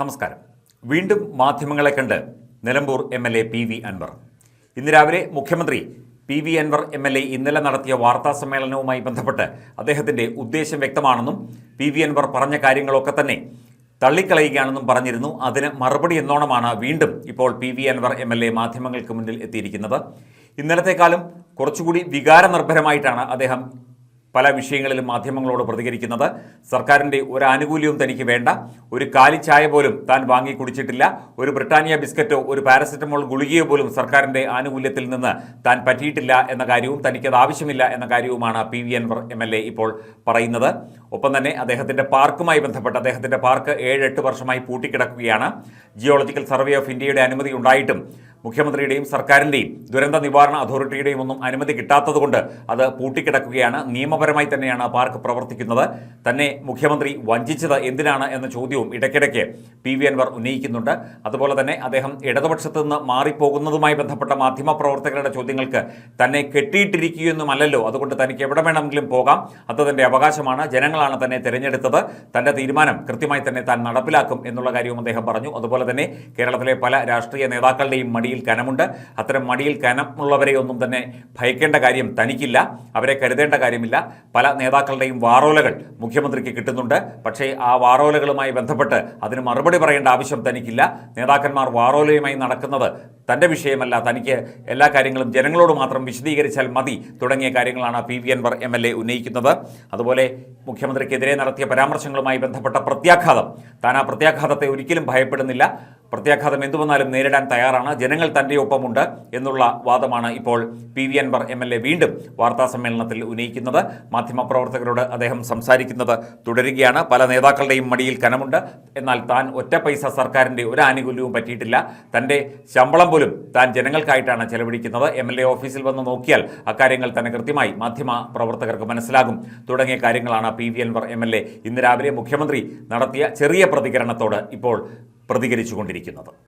നമസ്കാരം. വീണ്ടും മാധ്യമങ്ങളെ കണ്ട് Nilambur M L A P V Anvar. ഇന്ന് രാവിലെ മുഖ്യമന്ത്രി P V Anvar M L A ഇന്നലെ നടത്തിയ വാർത്താ സമ്മേളനവുമായി ബന്ധപ്പെട്ട് അദ്ദേഹത്തിന്റെ ഉദ്ദേശം വ്യക്തമാണെന്നും പി വി അൻവർ പറഞ്ഞ കാര്യങ്ങളൊക്കെ തന്നെ തള്ളിക്കളയുകയാണെന്നും പറഞ്ഞിരുന്നു. അതിന് മറുപടി എന്നോണമാണ് വീണ്ടും ഇപ്പോൾ P V Anvar M L A മാധ്യമങ്ങൾക്ക് മുന്നിൽ എത്തിയിരിക്കുന്നത്. ഇന്നലത്തെക്കാളും കുറച്ചുകൂടി വികാരനിർഭരമായിട്ടാണ് അദ്ദേഹം പല വിഷയങ്ങളിലും മാധ്യമങ്ങളോട് പ്രതികരിക്കുന്നത്. സർക്കാരിന്റെ ഒരു ആനുകൂല്യവും തനിക്ക് വേണ്ട. ഒരു കാലിച്ചായ പോലും താൻ വാങ്ങി കുടിച്ചിട്ടില്ല. ഒരു ബ്രിട്ടാനിയ ബിസ്ക്കറ്റോ ഒരു പാരസെറ്റമോൾ ഗുളികയോ പോലും സർക്കാരിന്റെ ആനുകൂല്യത്തിൽ നിന്ന് താൻ പറ്റിയിട്ടില്ല എന്ന കാര്യവും തനിക്കത് ആവശ്യമില്ല എന്ന കാര്യവുമാണ് P V Anvar M L A ഇപ്പോൾ പറയുന്നത്. ഒപ്പം തന്നെ അദ്ദേഹത്തിന്റെ പാർക്കുമായി ബന്ധപ്പെട്ട് അദ്ദേഹത്തിന്റെ പാർക്ക് ഏഴ് എട്ട് വർഷമായി പൂട്ടിക്കിടക്കുകയാണ്. ജിയോളജിക്കൽ സർവേ ഓഫ് ഇന്ത്യയുടെ അനുമതി ഉണ്ടായിട്ടും മുഖ്യമന്ത്രിയുടെയും സർക്കാരിന്റെയും ദുരന്ത നിവാരണ അതോറിറ്റിയുടെയും ഒന്നും അനുമതി കിട്ടാത്തതുകൊണ്ട് അത് പൂട്ടിക്കിടക്കുകയാണ്. നിയമപരമായി തന്നെയാണ് പാർക്ക് പ്രവർത്തിക്കുന്നത്. തന്നെ മുഖ്യമന്ത്രി വഞ്ചിച്ചത് എന്തിനാണ് എന്ന ചോദ്യവും ഇടയ്ക്കിടയ്ക്ക് പി വി അൻവർ ഉന്നയിക്കുന്നുണ്ട്. അതുപോലെ തന്നെ അദ്ദേഹം ഇടതുപക്ഷത്തു നിന്ന് മാറിപ്പോകുന്നതുമായി ബന്ധപ്പെട്ട മാധ്യമപ്രവർത്തകരുടെ ചോദ്യങ്ങൾക്ക് തന്നെ കെട്ടിയിട്ടിരിക്കുകയൊന്നുമല്ലല്ലോ. അതുകൊണ്ട് തനിക്ക് എവിടെ വേണമെങ്കിലും പോകാം. അത് തന്റെ അവകാശമാണ്. ജനങ്ങളാണ് തന്നെ തിരഞ്ഞെടുത്തത്. തന്റെ തീരുമാനം കൃത്യമായി തന്നെ താൻ നടപ്പിലാക്കും എന്നുള്ള കാര്യവും അദ്ദേഹം പറഞ്ഞു. അതുപോലെ തന്നെ കേരളത്തിലെ പല രാഷ്ട്രീയ നേതാക്കളുടെയും മടിയിൽ കനമുണ്ട്. അത്തരം മടിയിൽ കനമുള്ളവരെ ഒന്നും തന്നെ ഭയക്കേണ്ട കാര്യം തനിക്കില്ല. അവരെ കരുതേണ്ട കാര്യമില്ല. പല നേതാക്കളുടെയും വാറോലകൾ മുഖ്യമന്ത്രിക്ക് കിട്ടുന്നുണ്ട്. പക്ഷേ ആ വാറോലകളുമായി ബന്ധപ്പെട്ട് അതിന് മറുപടി പറയേണ്ട ആവശ്യം തനിക്കില്ല. നേതാക്കന്മാർ വാറോലയുമായി നടക്കുന്നത് തന്റെ വിഷയമല്ല. തനിക്ക് എല്ലാ കാര്യങ്ങളും ജനങ്ങളോട് മാത്രം വിശദീകരിച്ചാൽ മതി തുടങ്ങിയ കാര്യങ്ങളാണ് P V Anvar M L A ഉന്നയിക്കുന്നത്. അതുപോലെ മുഖ്യമന്ത്രിക്കെതിരെ നടത്തിയ പരാമർശങ്ങളുമായി ബന്ധപ്പെട്ട പ്രത്യാഘാതം. താൻ ആ പ്രത്യാഘാതത്തെ ഒരിക്കലും ഭയപ്പെടുന്നില്ല. പ്രത്യാഘാതം എന്തുവന്നാലും നേരിടാൻ തയ്യാറാണ്. ജനങ്ങൾ തന്റെ ഒപ്പമുണ്ട് എന്നുള്ള വാദമാണ് ഇപ്പോൾ P V Anvar M L A വീണ്ടും വാർത്താ സമ്മേളനത്തിൽ ഉന്നയിക്കുന്നത്. മാധ്യമപ്രവർത്തകരോട് അദ്ദേഹം സംസാരിക്കുന്നത് തുടരുകയാണ്. പല നേതാക്കളുടെയും മടിയിൽ കനമുണ്ട്. എന്നാൽ താൻ ഒറ്റ പൈസ സർക്കാരിന്റെ ഒരു ആനുകൂല്യവും പറ്റിയിട്ടില്ല. തന്റെ ശമ്പളം പോലും താൻ ജനങ്ങൾക്കായിട്ടാണ് ചെലവഴിക്കുന്നത്. എം എൽ എ ഓഫീസിൽ വന്ന് നോക്കിയാൽ അക്കാര്യങ്ങൾ തന്നെ കൃത്യമായി മാധ്യമ പ്രവർത്തകർക്ക് മനസ്സിലാകും. തുടങ്ങിയ കാര്യങ്ങളാണ് P V Anvar M L A ഇന്ന് രാവിലെ മുഖ്യമന്ത്രി നടത്തിയ ചെറിയ പ്രതികരണത്തോട് ഇപ്പോൾ പ്രതികരിച്ചുകൊണ്ടിരിക്കുന്നത്